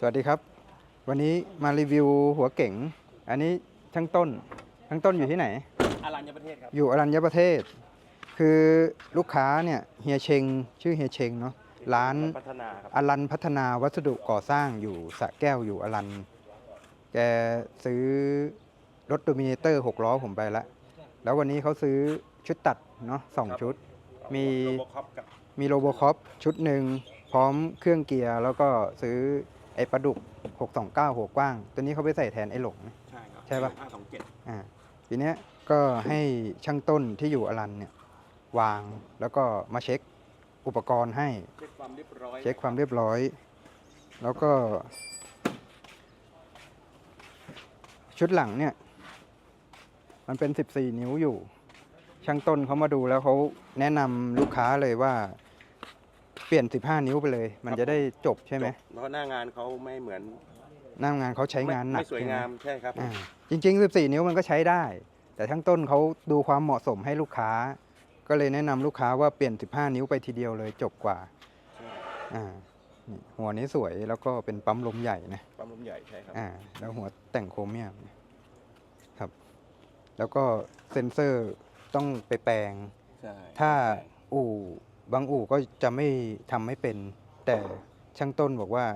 สวัสดีครับ วันนี้มารีวิวหัวเก๋ง อันนี้ช่างต้นช่างต้นอยู่ที่ไหน อารัญญประเทศครับ อยู่อรัญญประเทศ คือลูกค้าเนี่ยเฮียเชงชื่อเฮียเชงเนาะร้านพัฒนาครับ อรันพัฒนาวัสดุก่อสร้างอยู่สระแก้วอยู่อรันแกซื้อรถโดมิเนเตอร์6ล้อผมไปแล้วแล้ววันนี้เขาซื้อชุดตัดเนาะสองชุด มีโรบคอปกับ มีโรโบคอปชุดหนึ่งพร้อมเครื่องเกียร์แล้วก็ซื้อ ไอ้ปลาดุก 629 หัวกว้าง ตัวนี้เขาไปใส่แทนไอ้หลงนะใช่ครับใช่ปะ ห้าสองเจ็ดอ่าทีเนี้ยก็ให้ช่างต้นที่อยู่อรันเนี่ยวางแล้วก็มาเช็คอุปกรณ์ให้ เช็คความเรียบร้อยเช็คความเรียบร้อย แล้วก็ ชุดหลังเนี่ย มันเป็น 14 นิ้วอยู่ ช่างต้นเขามาดูแล้วเขาแนะนำลูกค้าเลยว่า เปลี่ยน 15 นิ้วไปเลย มันจะได้จบใช่ไหมจบเพราะหน้างานเขาไม่เหมือนหน้างานเขาใช้งานหนักไม่สวยใช่ไหงามใช่ครับอ่าจริง ๆ 14 นิ้วมันก็ใช้ได้ แต่ช่างต้นเขาดูความเหมาะสมให้ลูกค้า ก็เลยแนะนำลูกค้าว่าเปลี่ยน 15 นิ้วไปทีเดียวเลยจบกว่าใช่อ่านี่หัวนี้สวยแล้วก็เป็นปั๊มลมใหญ่นะปั๊มลมใหญ่ใช่ครับอ่าแล้วหัวแต่งโครเมียมครับ แล้วก็เซ็นเซอร์ต้องไปแปลงใช่ถ้าอู่ บางอู่ก็จะไม่ทำไม่เป็น แต่ช่างต้นบอกว่า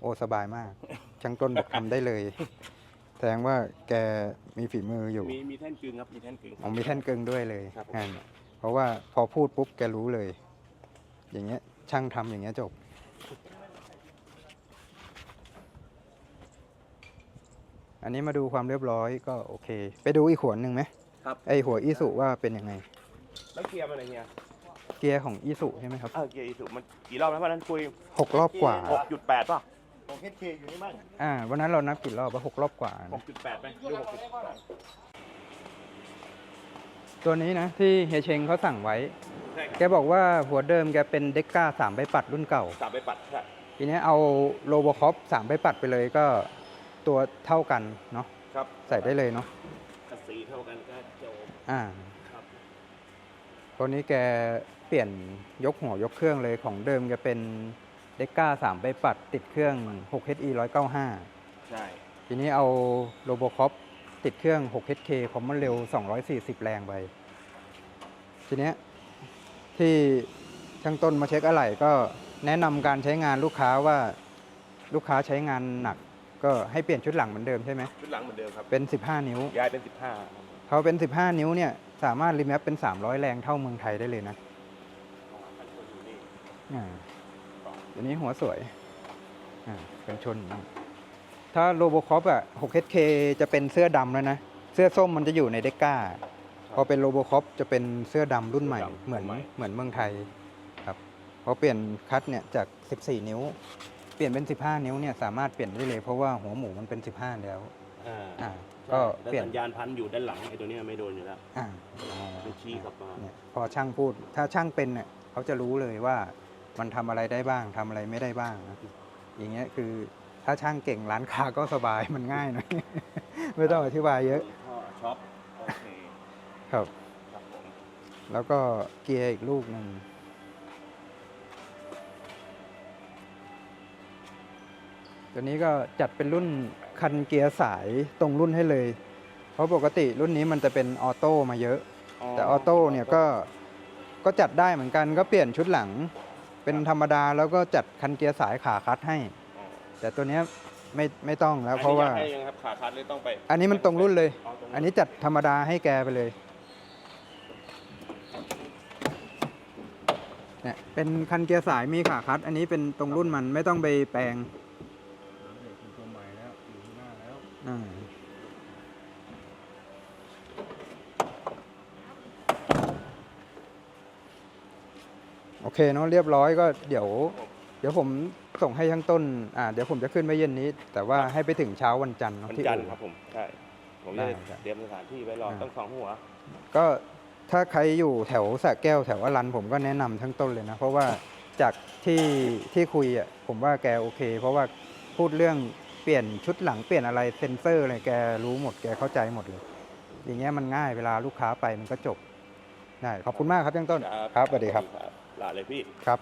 โอ้สบายมาก ช่างต้นบอกทำได้เลย แสดงว่าแกมีฝีมืออยู่ มีมีแท่นกึ่งครับมีแท่นกึ่งอ๋อมีแท่นเกิงด้วยเลยครับผม อ่าเพราะว่าพอพูดปุ๊บแกรู้เลย อย่างเงี้ย ช่างทำอย่างเงี้ยจบ อันนี้มาดูความเรียบร้อยก็โอเค ไปดูอีกขวนหนึ่งไหมครับไอหัวอีสุว่าเป็นยังไง แล้วเกียร์มันอะไรเงี้ย เกียร์ของอีสุใช่ไหมครับเออเกียร์อีสุมันกี่รอบแล้ววันนั้นคุยหกรอบกว่า หกจุดแปดป่ะของเฮดเคอยู่นี่บ้างอ่า วันนั้นเรานับกี่รอบว่าหกรอบกว่าหนะกจุดแปดไปดูหกจุดแปดตัวนี้นะที่เฮียเชงเขาสั่งไว้ใช่ครับแกบอกว่าหัวเดิมแกเป็นเด็กก้าสามใบปัดรุ่นเก่าสามไปปัดใช่ทีนี้เอาโลโบคอปสามใบปัดไปเลยก็ตัวเท่ากันเนาะครับใส่ได้เลยเนาะกระสีเท่ากันก็จบอ่าครับ ตัวนี้แกเปลี่ยนยกหัวยกเครื่องเลยของเดิมแกเป็นเด็กก้าสามใบปัดติดเครื่อง 6HE 195 ใช่ ทีนี้เอาโลโบคอปติดเครื่อง 6HK คอมมอนเร็ว 240 แรงไป ทีเนี้ยที่ช่างต้นมาเช็คอะไหล่ก็แนะนำการใช้งานลูกค้าว่าลูกค้าใช้งานหนัก ก็ให้เปลี่ยนชุดหลังเหมือนเดิมใช่ไหมชุดหลังเหมือนเดิมครับ เป็น 15 นิ้ว ย้ายเป็นสิบห้า เขาเป็น 15 นิ้วเนี่ยสามารถรีแมปเป็น 300 แรงเท่าเมืองไทยได้เลยนะอ่าตัวนี้หัวสวยอ่าเป็นชนอย่างนี้ถ้าโลโบคอปอะ 6HK จะเป็นเสื้อดำแล้วนะ เสื้อส้มมันจะอยู่ในเด็กก้า พอเป็นโลโบคอปจะเป็นเสื้อดำรุ่นใหม่ เหมือนเหมือนเมืองไทยครับพอเปลี่ยนคัดเนี่ยจาก 14 นิ้ว เปลี่ยนเป็น 15 นิ้วเนี่ยสามารถเปลี่ยนได้เลยเพราะว่าหัวหมูมันเป็น 15 แล้วอ่าอ่า ก็แล้วเปลี่ยนสัญญาณพันอยู่ด้านหลังไอ้ตัวเนี้ยไม่โดนอยู่แล้วอ่ามันชี้กลับมาเนี่ยพอช่างพูดถ้าช่างเป็นเนี่ยเขาจะรู้เลยว่ามันทำอะไรได้บ้างทำอะไรไม่ได้บ้างนะอย่างเงี้ยคือถ้าช่างเก่งร้านค้าก็สบายมันง่ายหน่อย ไม่ต้องอธิบายเยอะ ท่อช็อปโอเคครับ ครับผมแล้วก็เกียร์อีกลูกหนึ่งตัวนี้ก็จัดเป็นรุ่น คันเกียร์สายตรงรุ่นให้เลย เพราะปกติรุ่นนี้มันจะเป็นออโต้มาเยอะ แต่ออโต้เนี่ยก็ก็จัดได้เหมือนกันก็เปลี่ยนชุดหลัง เป็นธรรมดาแล้วก็จัดคันเกียร์สายขาคัดให้อ๋อแต่ตัวเนี้ยไม่ไม่ต้องแล้วเพราะว่าอันนี้อยกให้ยังครับขาคัดเลยต้องไป อันนี้มันตรงรุ่นเลยอ๋อตรงอันนี้จัดธรรมดาให้แกไปเลยเนี่ยเป็นคันเกียร์สายมีขาคัด อันนี้เป็นตรงรุ่นมันไม่ต้องไปแปลง ตัวใหม่แล้ว อยู่ข้างหน้าแล้ว อ่า โอเคเนาะเรียบร้อยก็เดี๋ยว เดี๋ยวผมส่งให้ช่างต้นอ่าเดี๋ยวผมจะขึ้นไปเย็นนี้ แต่ว่าให้ไปถึงเช้าวันจันทร์เนาะวันที่จันทร์อู่ ครับผมใช่ผมได้จะครับ เตรียมสถานที่ไว้รออ่าต้องสองหัว ก็ถ้าใครอยู่แถวสระแก้วแถวอรันผมก็แนะนำทั้งต้นเลยนะ เพราะว่าจากที่ที่คุยอะผมว่าแกโอเค เพราะว่าพูดเรื่องเปลี่ยนชุดหลังเปลี่ยนอะไรเซ็นเซอร์อะไรแกรู้หมดแกเข้าใจหมดเลย อย่างเงี้ยมันง่ายเวลาลูกค้าไปมันก็จบได้ขอบคุณมากครับทั้งต้นครับสวัสดีครับ ลาเลยพี่ครับ